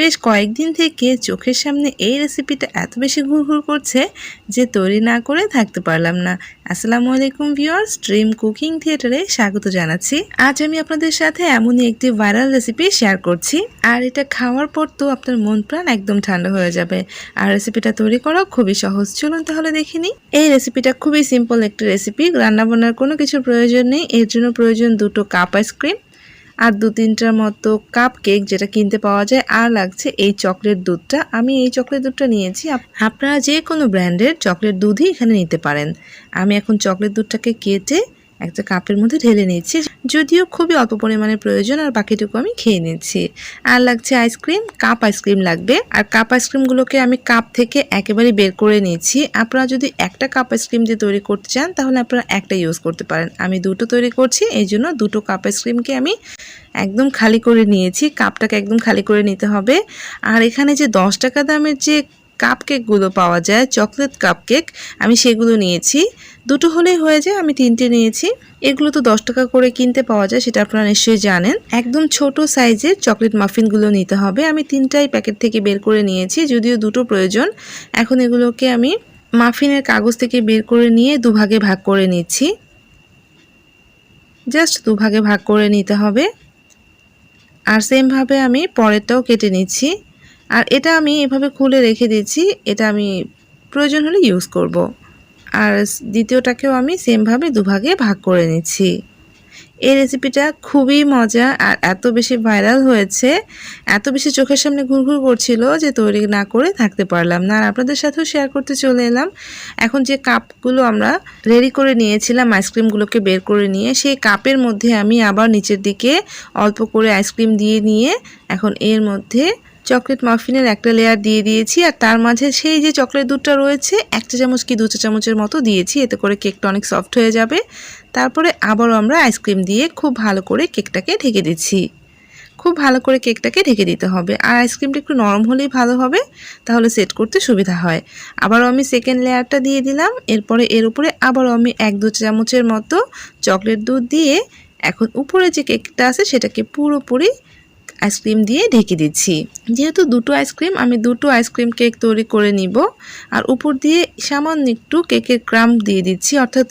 বেশ কয়েকদিন থেকে চোখের সামনে এই রেসিপিটা এত বেশি ঘুরঘুর করছে যে তৈরি না করে থাকতে পারলাম না। আসসালামু আলাইকুম ভিউয়ার্স ড্রিম কুকিং থিয়েটারে স্বাগত জানাচ্ছি। আজ আমি আপনাদের সাথে এমনই একটি ভাইরাল রেসিপি শেয়ার করছি। আর এটা খাওয়ার পর তো আপনার মন প্রাণ একদম ঠান্ডা হয়ে যাবে। আর রেসিপিটা তৈরি করা খুবই সহজ। চলুন তাহলে দেখিনি এই রেসিপিটা খুবই সিম্পল একটি রেসিপি রান্না বান্নার কোনো কিছু প্রয়োজন নেই। এর জন্য প্রয়োজন দুটো কাপ আইসক্রিম আর দু তিনটার মতো কাপ কেক যেটা কিনতে পাওয়া যায়, আর লাগছে এই চকলেট দুধটা। আমি এই চকলেট দুধটা নিয়েছি। আপ- আপনারা যে কোনো ব্র্যান্ডের চকলেট দুধই এখানে নিতে পারেন। আমি এখন চকলেট দুধটাকে কেটে একটা কাপের মধ্যে ঢেলে নিচ্ছি। যদিও খুবই অল্প পরিমাণে প্রয়োজন, আর বাকিটুকু আমি খেয়ে নিচ্ছি। আর লাগছে আইসক্রিম কাপ আইসক্রিম লাগবে। আর কাপ আইসক্রিমগুলোকে আমি কাপ থেকে একেবারে বের করে নিয়েছি আপনারা যদি একটা কাপ আইসক্রিম দিয়ে তৈরি করতে চান, তাহলে আপনারা একটা ইউজ করতে পারেন। আমি দুটো তৈরি করছি, এই জন্য দুটো কাপ আইসক্রিমকে আমি একদম খালি করে নিয়েছি, কাপটাকে একদম খালি করে নিতে হবে। আর এখানে যে দশ টাকা দামের যে কাপ কেকগুলো পাওয়া যায় চকলেট কাপ কেক আমি সেগুলো নিয়েছি। দুটো হলেই হয়ে যায়, আমি তিনটে নিয়েছি। এগুলো তো দশ টাকা করে কিনতে পাওয়া যায়, সেটা আপনারা নিশ্চয়ই জানেন। একদম ছোট সাইজের চকলেট মাফিনগুলো নিতে হবে। আমি তিনটাই প্যাকেট থেকে বের করে নিয়েছি, যদিও দুটো প্রয়োজন। এখন এগুলোকে আমি মাফিনের কাগজ থেকে বের করে নিয়ে দুভাগে ভাগ করে নিচ্ছি। জাস্ট দুভাগে ভাগ করে নিতে হবে। আর সেমভাবে আমি পরেরটাও কেটে নিচ্ছি আর এটা আমি এভাবে খুলে রেখে দিচ্ছি, এটা আমি প্রয়োজন হলে ইউজ করব। আর দ্বিতীয়টাকেও আমি সেমভাবে দুভাগে ভাগ করে নিচ্ছি এই রেসিপিটা খুবই মজা আর এত বেশি ভাইরাল হয়েছে। এত বেশি চোখের সামনে ঘুরঘুর করছিল যে তৈরি না করে থাকতে পারলাম না। আর আপনাদের সাথেও শেয়ার করতে চলে এলাম। এখন যে কাপগুলো আমরা রেডি করে নিয়েছিলাম আইসক্রিমগুলোকে বের করে নিয়ে, সেই কাপের মধ্যে আমি আবার নিচের দিকে অল্প করে আইসক্রিম দিয়ে নিয়ে এখন এর মধ্যে চকলেট মাফিনের একটা লেয়ার দিয়ে দিয়েছি, আর তার মাঝে সেই যে চকলেট দুধটা রয়েছে একটা চামচ কি দু চামচের মতো দিয়েছি, এতে করে কেকটা অনেক সফট হয়ে যাবে। তারপরে আবারও আমরা আইসক্রিম দিয়ে খুব ভালো করে কেকটাকে ঢেকে দিচ্ছি। খুব ভালো করে কেকটাকে ঢেকে দিতে হবে। আর আইসক্রিমটা একটু নরম হলেই ভালো হবে, তাহলে সেট করতে সুবিধা হয়। আবারও আমি সেকেন্ড লেয়ারটা দিয়ে দিলাম, এরপরে এর উপরে আবারও আমি এক দু চামচের মতো চকলেট দুধ দিয়ে এখন উপরে যে কেকটা আছে, সেটাকে পুরোপুরি আইসক্রিম দিয়ে ঢেকে দিচ্ছি। যেহেতু দুটো আইসক্রিম, আমি দুটো আইসক্রিম কেক তৈরি করে নিব। আর উপর দিয়ে সামান্য একটু কেকের ক্রাম দিয়ে দিচ্ছি, অর্থাৎ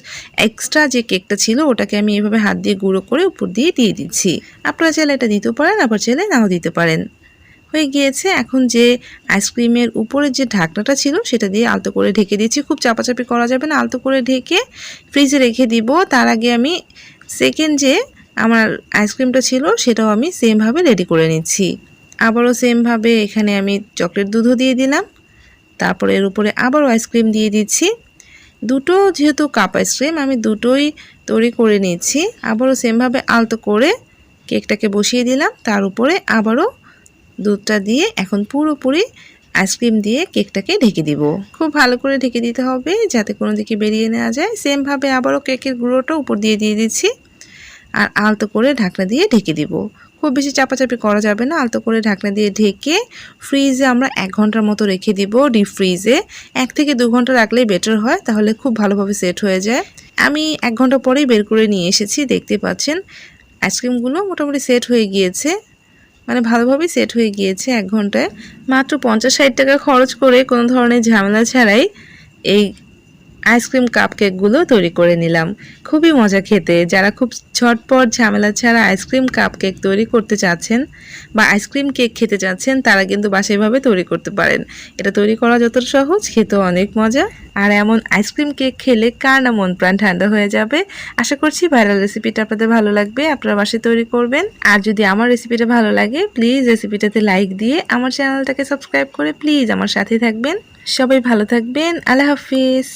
এক্সট্রা যে কেকটা ছিল ওটাকে আমি এভাবে হাত দিয়ে গুঁড়ো করে উপর দিয়ে দিয়ে দিচ্ছি। আপনারা চাইলে এটা দিতে পারেন, আবার চাইলে নাও দিতে পারেন। হয়ে গিয়েছে, এখন যে আইসক্রিমের উপরে যে ঢাকনাটা ছিল সেটা দিয়ে আলতো করে ঢেকে দিচ্ছি। খুব চাপাচাপি করা যাবে না, আলতো করে ঢেকে ফ্রিজে রেখে দিব। তার আগে আমি সেকেন্ড যে আমার আইসক্রিমটা ছিল, সেটাও আমি সেমভাবে রেডি করে নিচ্ছি। আবারও সেমভাবে এখানে আমি চকলেট দুধও দিয়ে দিলাম। তারপরে এর উপরে আবারও আইসক্রিম দিয়ে দিচ্ছি। দুটো যেহেতু কাপ আইসক্রিম, আমি দুটোই তৈরি করে নিচ্ছি। আবারও সেমভাবে আলতো করে কেকটাকে বসিয়ে দিলাম। তার উপরে আবারও দুধটা দিয়ে এখন পুরোপুরি আইসক্রিম দিয়ে কেকটাকে ঢেকে দিব। খুব ভালো করে ঢেকে দিতে হবে যাতে কোনো দিকে বেরিয়ে নেওয়া যায়। সেমভাবে আবারও কেকের গুঁড়োটা উপর দিয়ে দিয়ে দিচ্ছি। আর আলতো করে ঢাকনা দিয়ে ঢেকে দিব। খুব বেশি চাপাচাপি করা যাবে না। আলতো করে ঢাকনা দিয়ে ঢেকে ফ্রিজে আমরা এক ঘণ্টার মতো রেখে দিব ডিপ ফ্রিজে। এক থেকে দু ঘণ্টা রাখলেই বেটার হয়, তাহলে খুব ভালোভাবে সেট হয়ে যায়। আমি এক ঘণ্টা পরেই বের করে নিয়ে এসেছি, দেখতে পাচ্ছেন। আইসক্রিমগুলো মোটামুটি সেট হয়ে গিয়েছে। মানে ভালোভাবেই সেট হয়ে গিয়েছে এক ঘন্টায়। মাত্র পঞ্চাশ ষাট টাকা খরচ করে কোনো ধরনের ঝামেলা ছাড়াই এই আইসক্রিম কাপ কেকগুলো তৈরি করে নিলাম। খুবই মজা খেতে। যারা খুব ঝটপট ঝামেলা ছাড়া আইসক্রিম কাপ কেক তৈরি করতে চাচ্ছেন বা আইসক্রিম কেক খেতে চাচ্ছেন, তারা কিন্তু বাসাইভাবে তৈরি করতে পারেন। এটা তৈরি করা যত সহজ, খেতেও অনেক মজা। আর এমন আইসক্রিম কেক খেলে কার না মন প্রাণ ঠান্ডা হয়ে যাবে? আশা করছি ভাইরাল রেসিপিটা আপনাদের ভালো লাগবে, আপনারা বাসায় তৈরি করবেন। আর যদি আমার রেসিপিটা ভালো লাগে প্লিজ রেসিপিটাতে লাইক দিয়ে আমার চ্যানেলটাকে সাবস্ক্রাইব করে প্লিজ আমার সাথে থাকবেন। সবাই ভালো থাকবেন, আল্লাহ হাফিজ।